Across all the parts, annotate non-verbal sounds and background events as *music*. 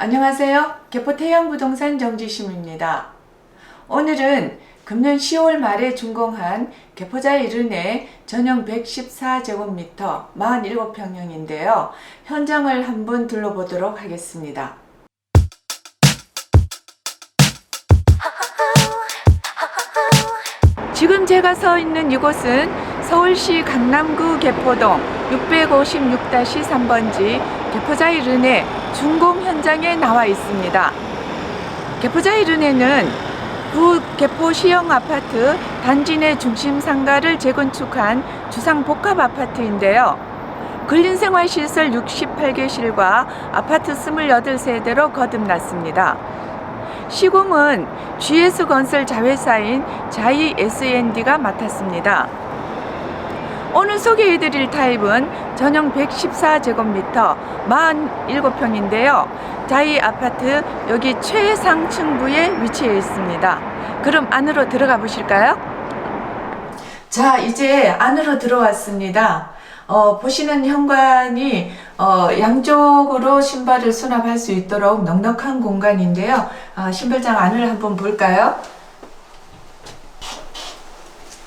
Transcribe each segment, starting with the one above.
안녕하세요. 개포 태양부동산 정지심입니다. 오늘은 금년 10월 말에 준공한 개포자 이른의 전용 114제곱미터 47평형인데요. 현장을 한번 둘러보도록 하겠습니다. 지금 제가 서 있는 이곳은 서울시 강남구 개포동 656-3번지 개포자 이른의 준공 현장에 나와 있습니다. 개포자 이른에는 구 개포 시형 아파트 단지 내 중심 상가를 재건축한 주상 복합 아파트인데요. 근린생활시설 68개실과 아파트 28세대로 거듭났습니다. 시공은 GS 건설 자회사인 자이 S&D가 맡았습니다. 오늘 소개해드릴 타입은 전용 114제곱미터 47평인데요. 자이 아파트 여기 최상층부에 위치해 있습니다. 그럼 안으로 들어가 보실까요? 자, 이제 안으로 들어왔습니다. 어, 보시는 현관이 어, 양쪽으로 신발을 수납할 수 있도록 넉넉한 공간인데요. 아, 신발장 안을 한번 볼까요?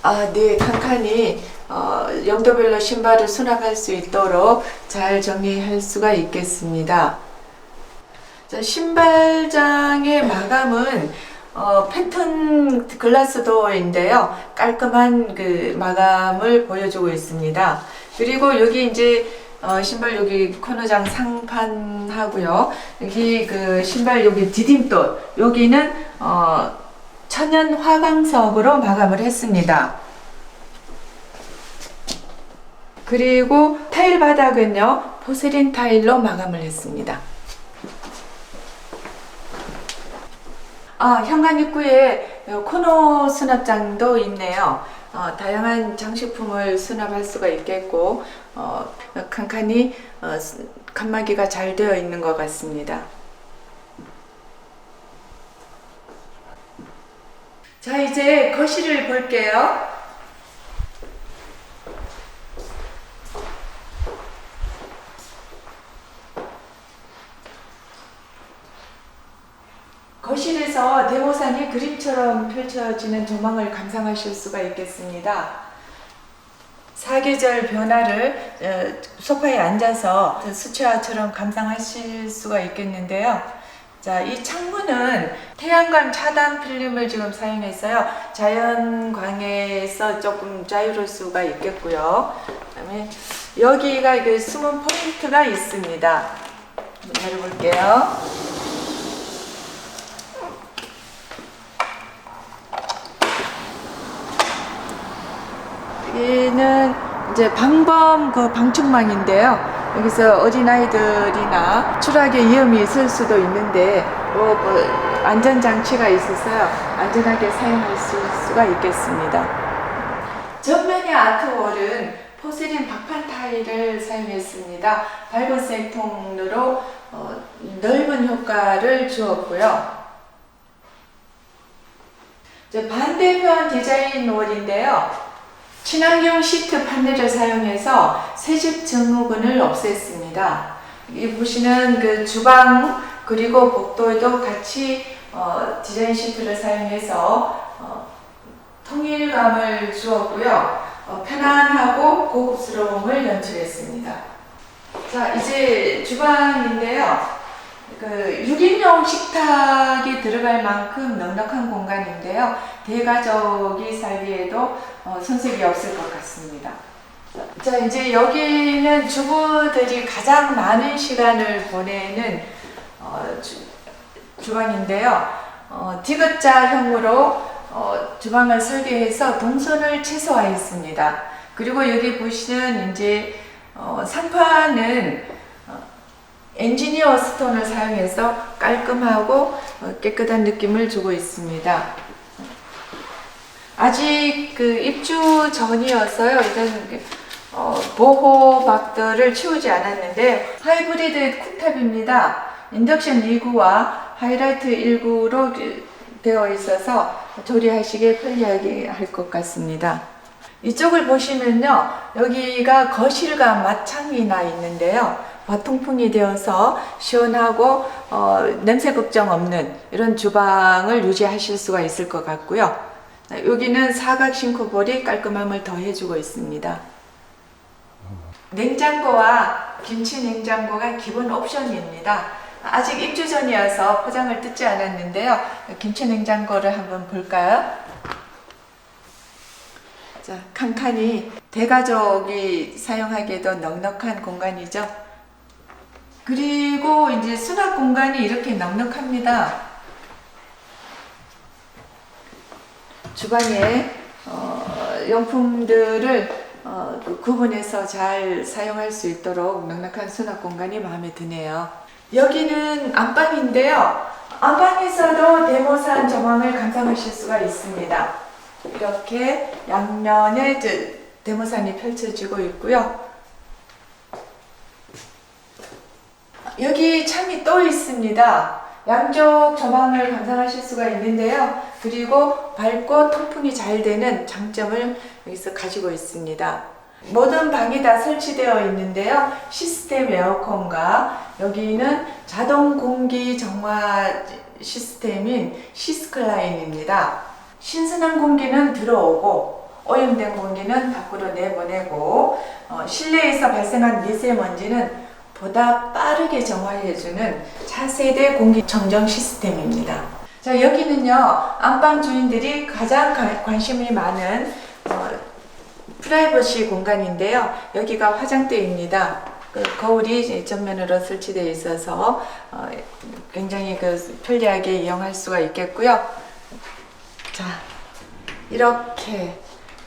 아, 네, 칸칸이 어, 용도별로 신발을 수납할 수 있도록 잘 정리할 수가 있겠습니다. 자, 신발장의 마감은 어, 팬톤 글라스 도어인데요. 깔끔한 그 마감을 보여주고 있습니다. 그리고 여기 이제 어, 신발 여기 코너장 상판 하고요. 여기 그 신발 여기 디딤돌 여기는 어, 천연 화강석으로 마감을 했습니다. 그리고 타일 바닥은요 포세린 타일로 마감을 했습니다. 아 현관 입구에 코너 수납장도 있네요. 어, 다양한 장식품을 수납할 수가 있겠고 어, 칸칸이 어, 수- 칸막이가 잘 되어 있는 것 같습니다. 자 이제 거실을 볼게요. 거실에서 대호산이 그림처럼 펼쳐지는 조망을 감상하실 수가 있겠습니다. 사계절 변화를 어, 소파에 앉아서 수채화처럼 감상하실 수가 있겠는데요. 자, 이 창문은 태양광 차단 필름을 지금 사용했어요. 자연광에서 조금 자유로울 수가 있겠고요. 그다음에 여기가 그 숨은 포인트가 있습니다. 한번 열어볼게요. 여기는 이제 방범 그 방충망인데요. 여기서 어린아이들이나 추락의 위험이 있을 수도 있는데 뭐, 뭐 안전장치가 있어서요. 안전하게 사용할 수, 수가 있겠습니다. 전면의 아트월은 포세린 박판 타일을 사용했습니다. 밝은색 톤으로 어, 넓은 효과를 주었고요. 반대편 디자인 월인데요. 친환경 시트 판넬을 사용해서 새집 증후군을 없앴습니다. 이 보시는 그 주방 그리고 복도에도 같이 어, 디자인 시트를 사용해서 어, 통일감을 주었고요. 어, 편안하고 고급스러움을 연출했습니다. 자, 이제 주방인데요. 그 6인용 식탁이 들어갈 만큼 넉넉한 공간인데요. 대가족이 살기에도 어, 손색이 없을 것 같습니다. 자, 이제 여기는 주부들이 가장 많은 시간을 보내는 어, 주, 주방인데요. 어, 디귿자형으로 어, 주방을 설계해서 동선을 최소화했습니다. 그리고 여기 보시는 이제 어, 상판은 어, 엔지니어 스톤을 사용해서 깔끔하고 어, 깨끗한 느낌을 주고 있습니다. 아직 그 입주 전이어서요. 일단 그, 어, 보호막들을 치우지 않았는데 하이브리드 쿡탑입니다. 인덕션 2구와 하이라이트 1구로 되어 있어서 조리하시기에 편리하게 할 것 같습니다. 이쪽을 보시면요. 여기가 거실과 마창이 나 있는데요. 과통풍이 되어서 시원하고 어, 냄새 걱정 없는 이런 주방을 유지하실 수가 있을 것 같고요. 여기는 사각 싱크볼이 깔끔함을 더해주고 있습니다. 냉장고와 김치 냉장고가 기본 옵션입니다. 아직 입주 전이어서 포장을 뜯지 않았는데요. 김치 냉장고를 한번 볼까요? 자, 칸칸이 대가족이 사용하기에도 넉넉한 공간이죠. 그리고 이제 수납 공간이 이렇게 넉넉합니다. 주방에 어, 용품들을 어, 그 구분해서 잘 사용할 수 있도록 넉넉한 수납 공간이 마음에 드네요. 여기는 안방인데요. 안방에서도 데모산 정황을 감상하실 수가 있습니다. 이렇게 양면에 저 데모산이 펼쳐지고 있고요. 여기 창이 또 있습니다. 양쪽 조망을 감상하실 수가 있는데요. 그리고 밝고 통풍이 잘 되는 장점을 여기서 가지고 있습니다. 모든 방이 다 설치되어 있는데요. 시스템 에어컨과 여기는 자동 공기 정화 시스템인 시스클라인입니다. 신선한 공기는 들어오고 오염된 공기는 밖으로 내보내고 어, 실내에서 발생한 미세먼지는 보다 빠르게 정화해주는 차세대 공기청정 시스템입니다. 자 여기는요 안방 주인들이 가장 가- 관심이 많은 어, 프라이버시 공간인데요. 여기가 화장대입니다. 그 거울이 전면으로 설치되어 있어서 어, 굉장히 그 편리하게 이용할 수가 있겠고요. 자 이렇게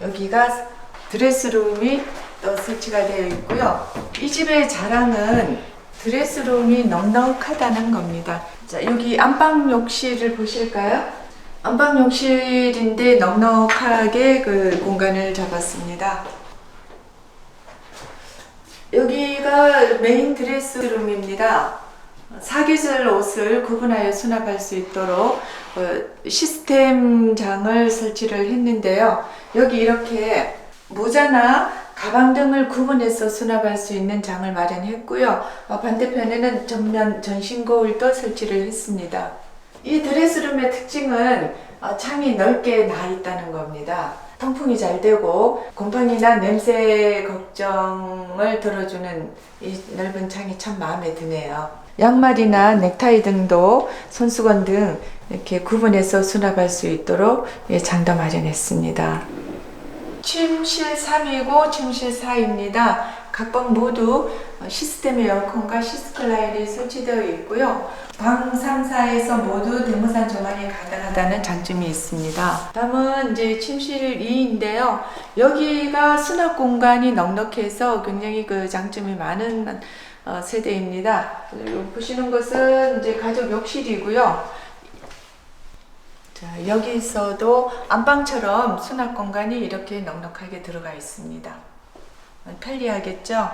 여기가 드레스룸이 또 설치가 되어 있고요. 이 집의 자랑은 드레스룸이 넉넉하다는 겁니다. 자, 여기 안방 욕실을 보실까요? 안방 욕실인데 넉넉하게 그 공간을 잡았습니다. 여기가 메인 드레스룸입니다. 사계절 옷을 구분하여 수납할 수 있도록 어, 시스템장을 설치를 했는데요. 여기 이렇게 모자나 가방 등을 구분해서 수납할 수 있는 장을 마련했고요. 어, 반대편에는 전면 전신 거울도 설치를 했습니다. 이 드레스룸의 특징은 어, 창이 넓게 나 있다는 겁니다. 통풍이 잘 되고 곰팡이나 냄새 걱정을 덜어주는 이 넓은 창이 참 마음에 드네요. 양말이나 넥타이 등도 손수건 등 이렇게 구분해서 수납할 수 있도록 예, 장도 마련했습니다. 침실 3이고 침실 4입니다. 각 방 모두 시스템 에어컨과 시스클라인이 설치되어 있고요. 방 3, 4에서 모두 데모산 조망이 가능하다는 장점이 있습니다. 다음은 이제 침실 2인데요. 여기가 수납 공간이 넉넉해서 굉장히 그 장점이 많은 어, 세대입니다. 그리고 보시는 것은 이제 가족 욕실이고요. 자, 여기서도 안방처럼 수납 공간이 이렇게 넉넉하게 들어가 있습니다. 편리하겠죠?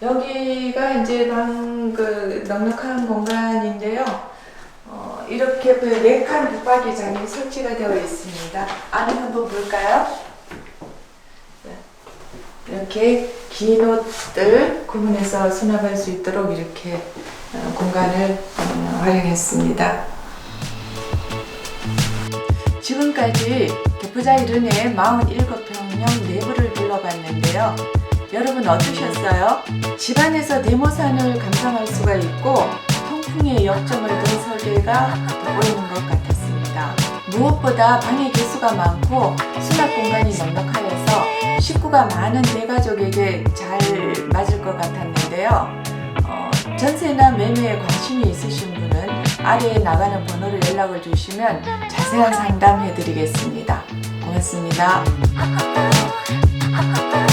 여기가 이제 방 그 넉넉한 공간인데요. 어, 이렇게 그 네칸 붙박이장이 설치가 되어 있습니다. 안에 한번 볼까요? 네. 이렇게 긴 옷들 구분해서 수납할 수 있도록 이렇게 어, 공간을 어, 활용했습니다. 지금까지 개포자 이른의 47평형 내부를 둘러봤는데요. 여러분 어떠셨어요? 집안에서 데모산을 감상할 수가 있고 통풍의 역점을 둔 설계가 돋보이는 것 같았습니다. 무엇보다 방의 개수가 많고 수납 공간이 넉넉하여서 식구가 많은 대가족에게 잘 맞을 것 같았는데요. 어, 전세나 매매에 관심이 있으신 분은 아래에 나가는 번호로 연락을 주시면 자세한 상담 해 드리겠습니다. 고맙습니다. *laughs*